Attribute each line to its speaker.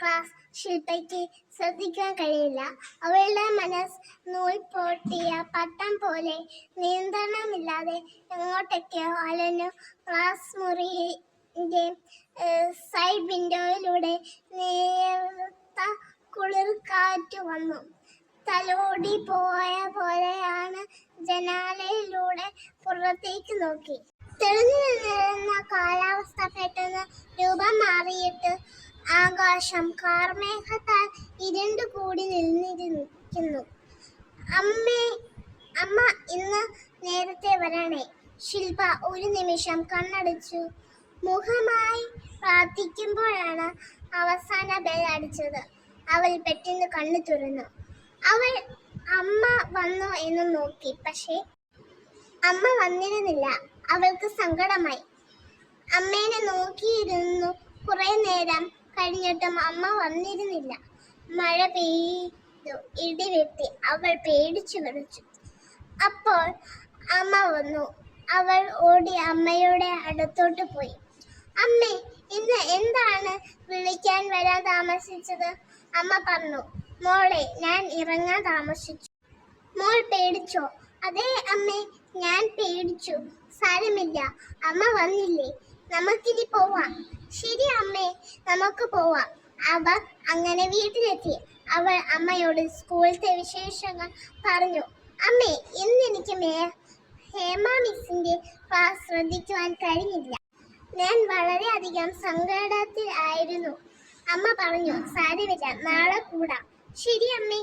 Speaker 1: Class ശില്പയ്ക്ക് ശ്രദ്ധിക്കാൻ കഴിയില്ല. അവളുടെ മനസ്സ് നൂൽ പൊട്ടിയ പട്ടം പോലെ നിയന്ത്രണമില്ലാതെ എങ്ങോട്ടൊക്കെയോ അലഞ്ഞു ക്ലാസ് മുറിയുടെ സൈഡ് വിൻഡോയിലൂടെ നേർത്ത കുളിർ കാറ്റ് വന്നു. തലോടി പോയ പോലെയാണ് ജനാലയിലൂടെ പുറത്തേക്ക് നോക്കി. തെളിഞ്ഞു നിന്നിരുന്ന കാലാവസ്ഥ പെട്ടെന്ന് രൂപം മാറിയിട്ട് ആകാശം കാർമേഘത്താൽ ഇരുണ്ടു കൂടി നിന്നിരിക്കുന്നു അമ്മേ അമ്മ ഇന്ന് നേരത്തെ വരണേ. ശില്പ ഒരു നിമിഷം കണ്ണടച്ചു. മുഖമായി പ്രാർത്ഥിക്കുമ്പോഴാണ് അവസാന ബെൽ അടിച്ചത്. അവൾ പെട്ടെന്ന് കണ്ണു തുറന്നു. അവൾ അമ്മ വന്നു എന്ന് നോക്കി. പക്ഷേ അമ്മ വന്നിരുന്നില്ല. അവൾക്ക് സങ്കടമായി. അമ്മേനെ നോക്കിയിരുന്നു കുറെ നേരം. കഴിഞ്ഞിട്ടും അമ്മ വന്നിരുന്നില്ല. മഴ പെയ്തു ഇടി വെട്ടി അവൾ പേടിച്ചു വിളിച്ചു അപ്പോൾ അമ്മ വന്നു. അവൾ ഓടി അമ്മയുടെ അടുത്തോട്ട് പോയി. അമ്മേ ഇന്ന് എന്താണ് വിളിക്കാൻ വരാൻ താമസിച്ചത്? അമ്മ പറഞ്ഞു. മോളെ ഞാൻ ഇറങ്ങാൻ താമസിച്ചു. മോൾ പേടിച്ചോ? അതെ അമ്മേ ഞാൻ പേടിച്ചു. സാരമില്ല. അമ്മ വന്നില്ലേ? നമുക്കിനി പോവാം. ശരി അമ്മേ നമുക്ക് പോവാം. അവ അങ്ങനെ വീട്ടിലെത്തി. അവൾ അമ്മയോട് സ്കൂളിലത്തെ വിശേഷങ്ങൾ പറഞ്ഞു. അമ്മേ ഇന്ന് എനിക്ക് മേ ഹേമ മിസ്സിന്റെ ക്ലാസ് ശ്രദ്ധിക്കുവാൻ കഴിഞ്ഞില്ല. ഞാൻ വളരെയധികം സങ്കടത്തിൽ ആയിരുന്നു. അമ്മ പറഞ്ഞു സാരമില്ല നാളെ കൂടാം. ശരി അമ്മേ.